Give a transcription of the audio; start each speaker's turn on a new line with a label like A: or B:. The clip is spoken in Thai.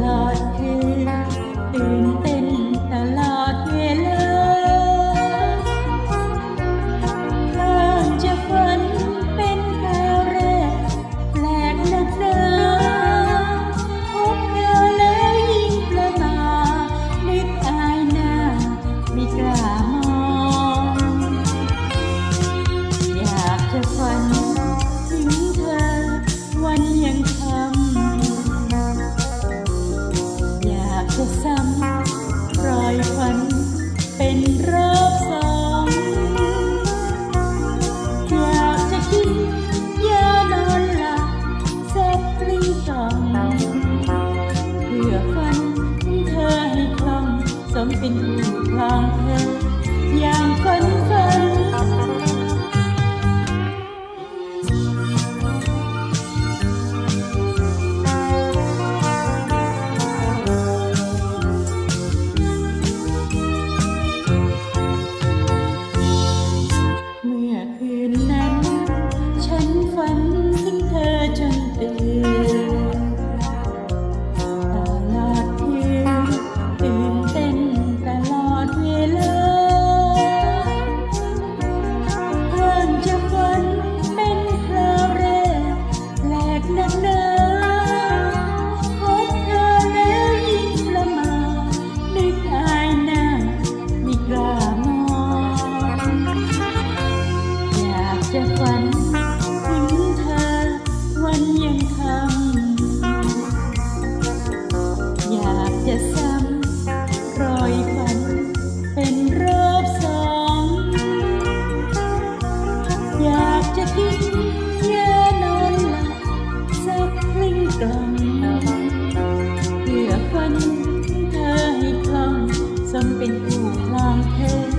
A: la ำมป็นผู้ทางแท้ ฝันถึงเธอวันยังคำอยากจะซ้ำรอยฝันเป็นรอบสอง อยากจะกินยนอนหลับสักครึ่งกล่องเพื่อฝันเธอให้คล่องสมเป็นผู้คลองเธอ